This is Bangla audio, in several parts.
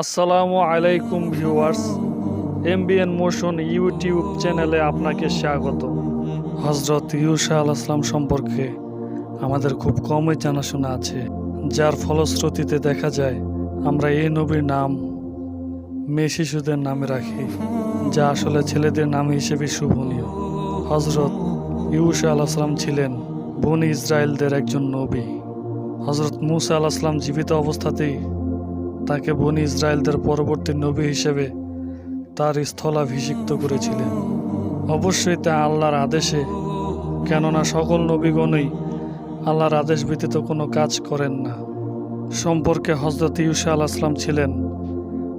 আসসালামু আলাইকুম ভিউয়ার্স, এমবিএন মোশন ইউটিউব চ্যানেলে আপনাকে স্বাগত। হজরত ইউসা আল আসলাম সম্পর্কে আমাদের খুব কমই জানাশোনা আছে, যার ফলশ্রুতিতে দেখা যায়, আমরা এই নবীর নাম মেয়ে শিশুদের নামে রাখি, যা আসলে ছেলেদের নাম হিসেবে শোভনীয়। হজরত ইউসা আল আসলাম ছিলেন বনি ইসরায়েলদের একজন নবী। হজরত মুসা আল আসলাম জীবিত অবস্থাতেই তাকে বনি ইসরায়েলদের পরবর্তী নবী হিসেবে তার স্থলাভিষিক্ত করেছিলেন। অবশ্যই তা আল্লাহর আদেশে, কেননা সকল নবীগণই আল্লাহর আদেশ ব্যতীত কোনো কাজ করেন না। সম্পর্কে হজরত ইউসা আল আসলাম ছিলেন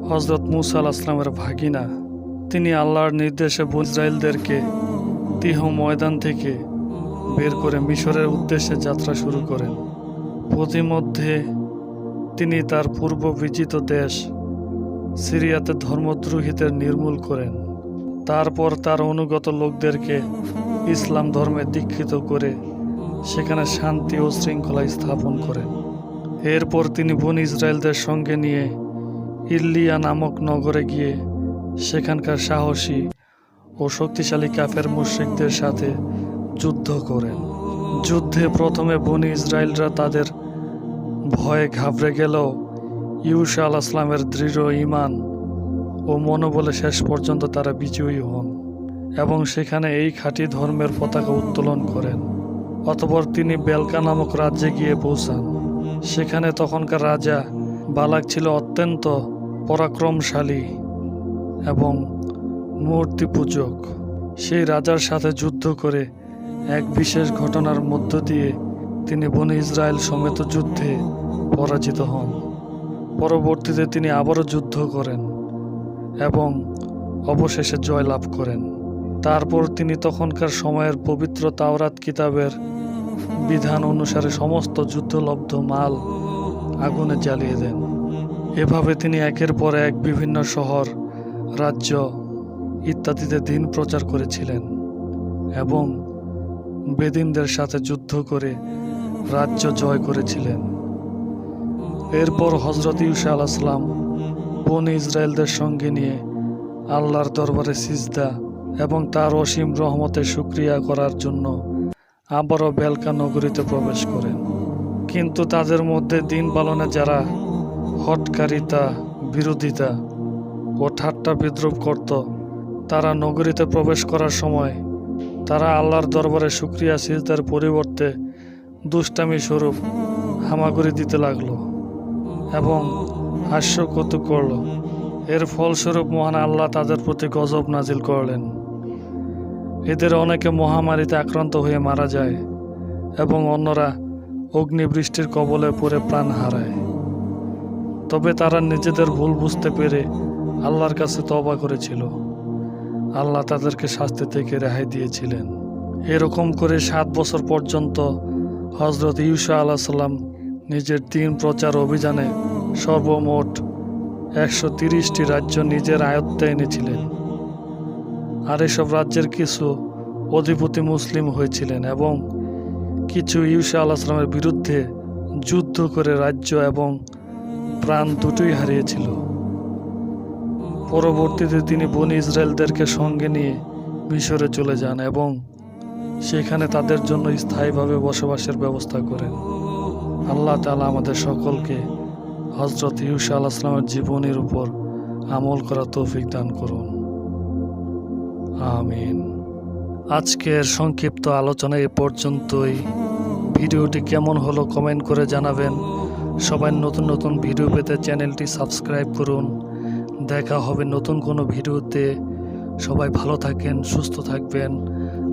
হজরত মুসা আল আসলামের ভাগিনা। তিনি আল্লাহর নির্দেশে বনি ইসরায়েলদেরকে তিহ ময়দান থেকে বের করে মিশরের উদ্দেশ্যে যাত্রা শুরু করেন। পথিমধ্যে তিনি তার পূর্ব বিজিত দেশ সিরিয়াতে ধর্মদ্রোহীদের নির্মূল করেন। তারপর তার অনুগত লোকদেরকে ইসলাম ধর্মে দীক্ষিত করে সেখানে শান্তি ও শৃঙ্খলা স্থাপন করেন। এরপর তিনি বন ইসরায়েলদের সঙ্গে নিয়ে ইল্লিয়া নামক নগরে গিয়ে সেখানকার সাহসী ও শক্তিশালী কাফের মুশ্রিকদের সাথে যুদ্ধ করেন। যুদ্ধে প্রথমে বনি ইসরায়েলরা তাদের ভয়ে ঘাবড়ে গেল ইউসা আল আসলামের দৃঢ় ইমান ও মনোবলে শেষ পর্যন্ত তারা বিজয়ী হন এবং সেখানে এই খাঁটি ধর্মের পতাকা উত্তোলন করেন। অতপর তিনি বেলকা নামক রাজ্যে গিয়ে পৌঁছান। সেখানে তখনকার রাজা বালাক ছিল অত্যন্ত পরাক্রমশালী এবং মূর্তি পূজক সেই রাজার সাথে যুদ্ধ করে এক বিশেষ ঘটনার মধ্য দিয়ে তিনি বনে ইসরায়েল সমেত যুদ্ধে পরাজিত হন। পরবর্তীতে তিনি আবারও যুদ্ধ করেন এবং অবশেষে জয়লাভ করেন। তারপর তিনি তখনকার সময়ের পবিত্র তাওরাত কিতাবের বিধান অনুসারে সমস্ত যুদ্ধলব্ধ মাল আগুনে জ্বালিয়ে দেন। এভাবে তিনি একের পর এক বিভিন্ন শহর, রাজ্য ইত্যাদিতে দিন প্রচার করেছিলেন এবং বেদিনদের সাথে যুদ্ধ করে রাজ্য জয় করেছিলেন। এরপর হজরত ইউসা আলাহিসাম বন ইসরায়েলদের সঙ্গে নিয়ে আল্লাহর দরবারে সিজদা এবং তার অসীম রহমতের সুক্রিয়া করার জন্য আবারও বেলকা নগরীতে প্রবেশ করেন। কিন্তু তাদের মধ্যে দিন পালনে যারা হটকারিতা বিরোধিতা ও ঠাট্টা বিদ্রুপ করত, তারা নগরীতে প্রবেশ করার সময় তারা আল্লাহর দরবারে সুক্রিয়া সিজদার পরিবর্তে দুষ্টামি স্বরূপ হামাগুড়ি দিতে লাগল এবং হাস্য কৌতুক করল। এর ফলস্বরূপ মহান আল্লাহ তাদের প্রতি গজব নাজিল করলেন। এদের অনেকে মহামারীতে আক্রান্ত হয়ে মারা যায় এবং অন্যরা অগ্নিবৃষ্টির কবলে পড়ে প্রাণ হারায়। তবে তারা নিজেদের ভুল বুঝতে পেরে আল্লাহর কাছে তবা করেছিল। আল্লাহ তাদেরকে শাস্তি থেকে রেহাই দিয়েছিলেন। এরকম করে সাত বছর পর্যন্ত হজরত ইউসা আল্লাহ সাল্লাম নিজের তিন প্রচার অভিযানে সর্বমোট একশো তিরিশটি রাজ্য নিজের আয়ত্তে এনেছিলেন। আর এসব রাজ্যের কিছু অধিপতি মুসলিম হয়েছিলেন এবং কিছু ইউসা আল্লাহ সাল্লামের বিরুদ্ধে যুদ্ধ করে রাজ্য এবং প্রাণ দুটোই হারিয়েছিল। পরবর্তীতে তিনি বনি ইসরায়েলদেরকে সঙ্গে নিয়ে মিশরে চলে যান এবং সেখানে তাদের জন্য স্থায়ীভাবে বসবাসের ব্যবস্থা করেন। আল্লাহ তালা আমাদের সকলকে হজরত ইউসা আল্লাহ আসলামের জীবনের উপর আমল করা তৌফিক দান করুন। আমিন। আজকের সংক্ষিপ্ত আলোচনা এ পর্যন্তই। ভিডিওটি কেমন হলো কমেন্ট করে জানাবেন। সবাই নতুন নতুন ভিডিও পেতে চ্যানেলটি সাবস্ক্রাইব করুন। দেখা হবে নতুন কোনো ভিডিওতে। সবাই ভালো থাকেন, সুস্থ থাকবেন।